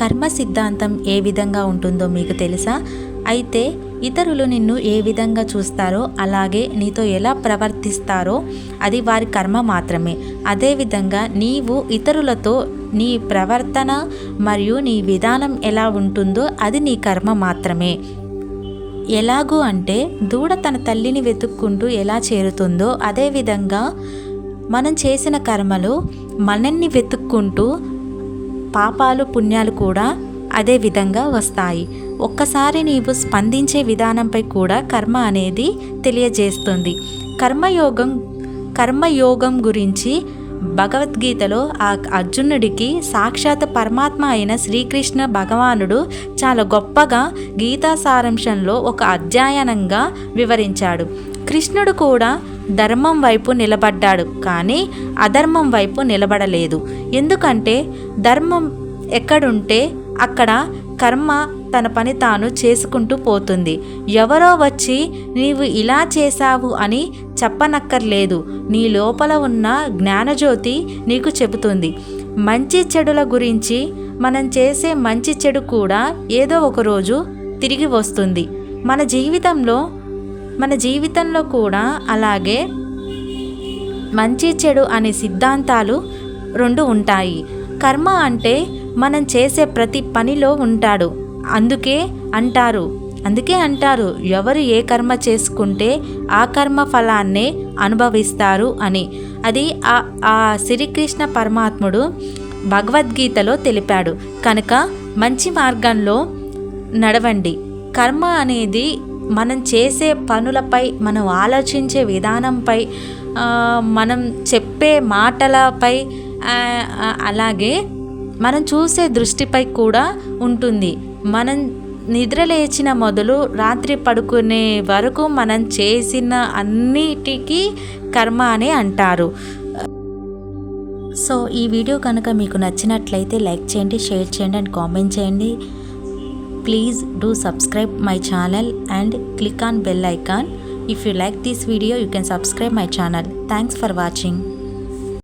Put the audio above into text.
కర్మ సిద్ధాంతం ఏ విధంగా ఉంటుందో మీకు తెలుసా? అయితే ఇతరులు నిన్ను ఏ విధంగా చూస్తారో అలాగే నీతో ఎలా ప్రవర్తిస్తారో అది వారి కర్మ మాత్రమే. అదేవిధంగా నీవు ఇతరులతో నీ ప్రవర్తన మరియు నీ విధానం ఎలా ఉంటుందో అది నీ కర్మ మాత్రమే. ఎలాగూ అంటే దూడ తన తల్లిని వెతుక్కుంటూ ఎలా చేరుతుందో అదేవిధంగా మనం చేసిన కర్మలు మనల్ని వెతుక్కుంటూ పాపాలు పుణ్యాలు కూడా అదే విధంగా వస్తాయి. ఒక్కసారి నీవు స్పందించే విధానంపై కూడా కర్మ అనేది తెలియజేస్తుంది. కర్మయోగం కర్మయోగం గురించి భగవద్గీతలో ఆ అర్జునుడికి సాక్షాత్ పరమాత్మ అయిన శ్రీకృష్ణ భగవానుడు చాలా గొప్పగా గీతా సారాంశంలో ఒక అధ్యయనంగా వివరించాడు. కృష్ణుడు కూడా ధర్మం వైపు నిలబడ్డాడు కానీ అధర్మం వైపు నిలబడలేదు. ఎందుకంటే ధర్మం ఎక్కడుంటే అక్కడ కర్మ తన పని తాను చేసుకుంటూ పోతుంది. ఎవరో వచ్చి నీవు ఇలా చేశావు అని చెప్పనక్కర్లేదు. నీ లోపల ఉన్న జ్ఞానజ్యోతి నీకు చెబుతుంది. మంచి చెడుల గురించి మనం చేసే మంచి చెడు కూడా ఏదో ఒక రోజు తిరిగి వస్తుంది. మన జీవితంలో మన జీవితంలో కూడా అలాగే మంచి చెడు అనే సిద్ధాంతాలు రెండు ఉంటాయి. కర్మ అంటే మనం చేసే ప్రతి పనిలో ఉంటాడు. అందుకే అంటారు. అందుకే అంటారు ఎవరు ఏ కర్మ చేసుకుంటే ఆ కర్మ ఫలాన్నే అనుభవిస్తారు అని. అది ఆ ఆ శ్రీకృష్ణ పరమాత్ముడు భగవద్గీతలో తెలిపాడు. కనుక మంచి మార్గంలో నడవండి. కర్మ అనేది మనం చేసే పనులపై మనం ఆలోచించే విధానంపై మనం చెప్పే మాటలపై అలాగే మనం చూసే దృష్టిపై కూడా ఉంటుంది. మనం నిద్ర లేచిన మొదలు రాత్రి పడుకునే వరకు మనం చేసిన అన్నిటికీ కర్మ అని అంటారు. సో ఈ వీడియో కనుక మీకు నచ్చినట్లయితే లైక్ చేయండి షేర్ చేయండి అండ్ కామెంట్ చేయండి. Please do subscribe my channel and click on bell icon. If you like this video, you can subscribe my channel. Thanks for watching.